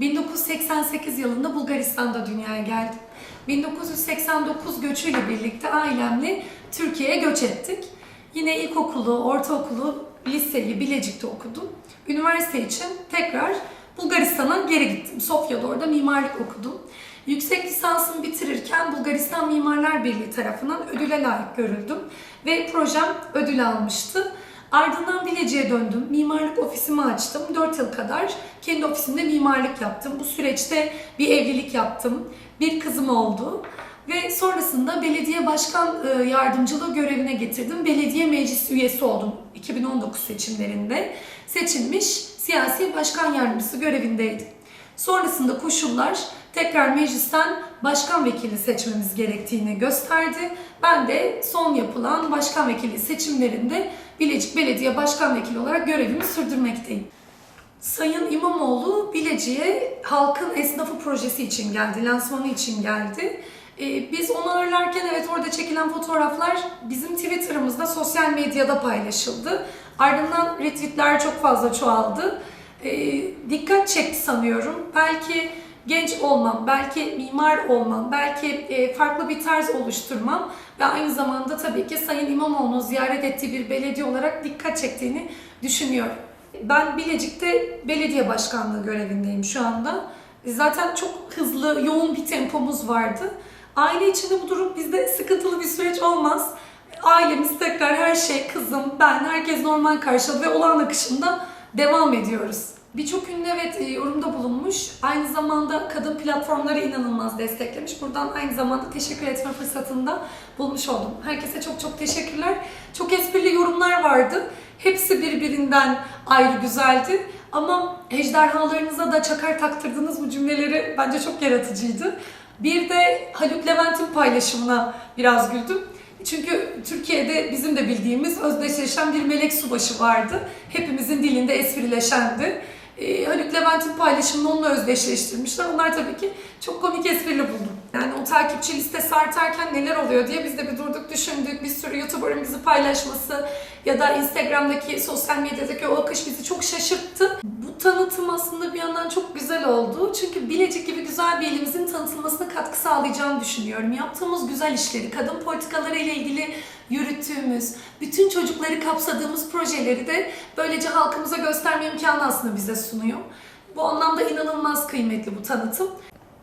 1988 yılında Bulgaristan'da dünyaya geldim. 1989 göçüyle birlikte ailemle Türkiye'ye göç ettik. Yine ilkokulu, ortaokulu, liseyi Bilecik'te okudum. Üniversite için tekrar Bulgaristan'a geri gittim. Sofya'da orada mimarlık okudum. Yüksek lisansımı bitirirken Bulgaristan Mimarlar Birliği tarafından ödüle layık görüldüm ve projem ödül almıştı. Ardından Bilecik'e döndüm. Mimarlık ofisimi açtım. 4 yıl kadar kendi ofisimde mimarlık yaptım. Bu süreçte bir evlilik yaptım. Bir kızım oldu. Ve sonrasında belediye başkan e, yardımcılığı görevine getirdim. Belediye meclis üyesi oldum 2019 seçimlerinde. Seçilmiş siyasi başkan yardımcısı görevindeydim. Sonrasında koşullar tekrar meclisten başkan vekili seçmemiz gerektiğini gösterdi. Ben de son yapılan başkan vekili seçimlerinde Bilecik Belediye Başkan Vekili olarak görevimi sürdürmekteyim. Sayın İmamoğlu Bilecik'e halkın esnafı projesi için geldi, lansmanı için geldi. Ee, biz onu ağırlarken evet orada çekilen fotoğraflar bizim Twitter'ımızda, sosyal medyada paylaşıldı. Ardından retweetler çok fazla çoğaldı. Ee, dikkat çekti sanıyorum. Belki genç olmam, belki mimar olmam, belki e, farklı bir tarz oluşturmam ve aynı zamanda tabii ki Sayın İmamoğlu'nun ziyaret ettiği bir belediye olarak dikkat çektiğini düşünüyorum. Ben Bilecik'te belediye başkanlığı görevindeyim şu anda. Zaten çok hızlı, yoğun bir tempomuz vardı. Aile içinde bu durum bizde sıkıntılı bir süreç olmaz. Ailemiz tekrar her şey, kızım, ben, herkes normal karşıladı ve olağan akışında devam ediyoruz. Birçok ünlü evet e, yorumda bulunmuş. Aynı zamanda kadın platformları inanılmaz desteklemiş. Buradan aynı zamanda teşekkür etme fırsatında bulmuş oldum. Herkese çok çok teşekkürler. Çok esprili yorumlar vardı. Hepsi birbirinden ayrı güzeldi. Ama ejderhalarınıza da çakar taktırdığınız bu cümleleri bence çok yaratıcıydı. Bir de Haluk Levent'in paylaşımına biraz güldüm. Çünkü Türkiye'de bizim de bildiğimiz özdeşleşen bir melek subaşı vardı. Hepimizin dilinde esprileşendi. Ee, Haluk Levent'in paylaşımını onunla özdeşleştirmişler. Onlar tabii ki çok komik esprili buldum. Yani o takipçi listesi artarken neler oluyor diye biz de bir durduk düşündük. Bir sürü YouTuber'ın bizi paylaşması ya da Instagram'daki, sosyal medyadaki o akış bizi çok şaşırttı. Bu tanıtım aslında bir yandan çok güzel oldu. Çünkü Bilecik gibi güzel bir ilimizin tanıtılmasına katkı sağlayacağını düşünüyorum. Yaptığımız güzel işleri, kadın politikaları ile ilgili yürüttüğümüz, bütün çocukları kapsadığımız projeleri de böylece halkımıza gösterme imkanı aslında bize sunuyor. Bu anlamda inanılmaz kıymetli bu tanıtım.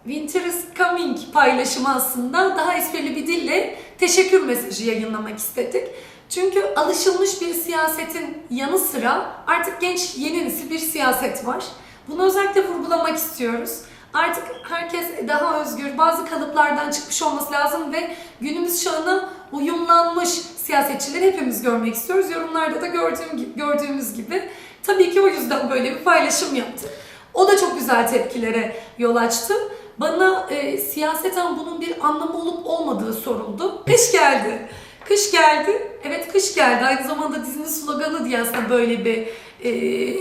Winter is coming paylaşımı aslında daha esprili bir dille teşekkür mesajı yayınlamak istedik. Çünkü alışılmış bir siyasetin yanı sıra artık genç yeni bir siyaset var. Bunu özellikle vurgulamak istiyoruz. Artık herkes daha özgür, bazı kalıplardan çıkmış olması lazım ve günümüz çağına uyumlanmış siyasetçileri hepimiz görmek istiyoruz. Yorumlarda da gördüğüm, gördüğümüz gibi. Tabii ki o yüzden böyle bir paylaşım yaptı. O da çok güzel tepkilere yol açtı. Bana e, siyaseten bunun bir anlamı olup olmadığı soruldu. Kış geldi. Kış geldi. Evet kış geldi. Aynı zamanda dizinin sloganı diye aslında böyle bir e,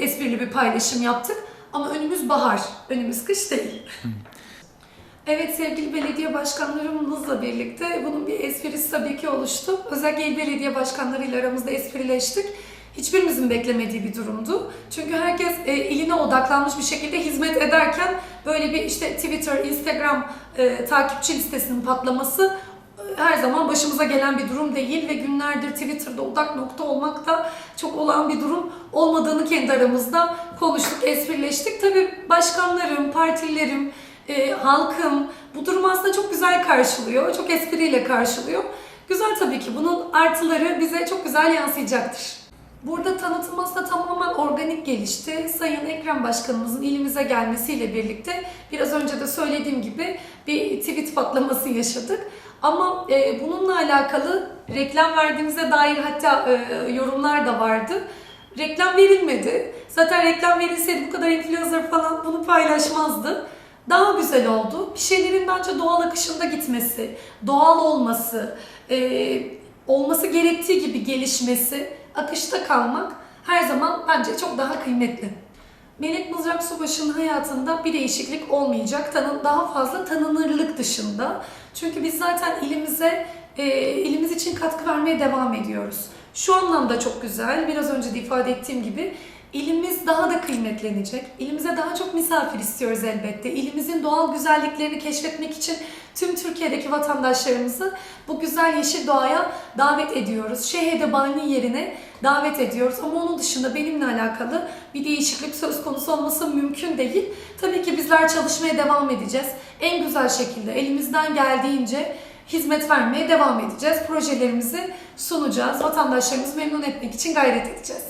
esprili bir paylaşım yaptık. Ama önümüz bahar. Önümüz kış değil. Evet sevgili belediye başkanlarımızla birlikte bunun bir esprisi tabii ki oluştu. Özellikle il belediye başkanlarıyla aramızda esprileştik. Hiçbirimizin beklemediği bir durumdu. Çünkü herkes e, iline odaklanmış bir şekilde hizmet ederken böyle bir işte Twitter, Instagram e, takipçi listesinin patlaması her zaman başımıza gelen bir durum değil ve günlerdir Twitter'da odak nokta olmak da çok olan bir durum olmadığını kendi aramızda konuştuk, esprileştik. Tabii başkanlarım, partilerim, e, halkım bu durumu aslında çok güzel karşılıyor, çok espriyle karşılıyor. Güzel tabii ki bunun artıları bize çok güzel yansıyacaktır. Burada tanıtım aslında tamamen organik gelişti. Sayın Ekrem Başkanımızın ilimize gelmesiyle birlikte biraz önce de söylediğim gibi bir tweet patlaması yaşadık. Ama e, bununla alakalı reklam verdiğimize dair hatta e, yorumlar da vardı. Reklam verilmedi. Zaten reklam verilseydi bu kadar influencer falan bunu paylaşmazdı. Daha güzel oldu. Bir şeylerin bence doğal akışında gitmesi, doğal olması, e, olması gerektiği gibi gelişmesi, akışta kalmak her zaman bence çok daha kıymetli. Melek Mızrak Subaşı'nın hayatında bir değişiklik olmayacak. Tanın, daha fazla tanınırlık dışında. Çünkü biz zaten ilimize, e, ilimiz için katkı vermeye devam ediyoruz. Şu anlamda çok güzel, biraz önce de ifade ettiğim gibi İlimiz daha da kıymetlenecek. İlimize daha çok misafir istiyoruz elbette. İlimizin doğal güzelliklerini keşfetmek için tüm Türkiye'deki vatandaşlarımızı bu güzel yeşil doğaya davet ediyoruz. Şehirde bani yerine davet ediyoruz. Ama onun dışında benimle alakalı bir değişiklik söz konusu olması mümkün değil. Tabii ki bizler çalışmaya devam edeceğiz. En güzel şekilde elimizden geldiğince hizmet vermeye devam edeceğiz. Projelerimizi sunacağız. Vatandaşlarımızı memnun etmek için gayret edeceğiz.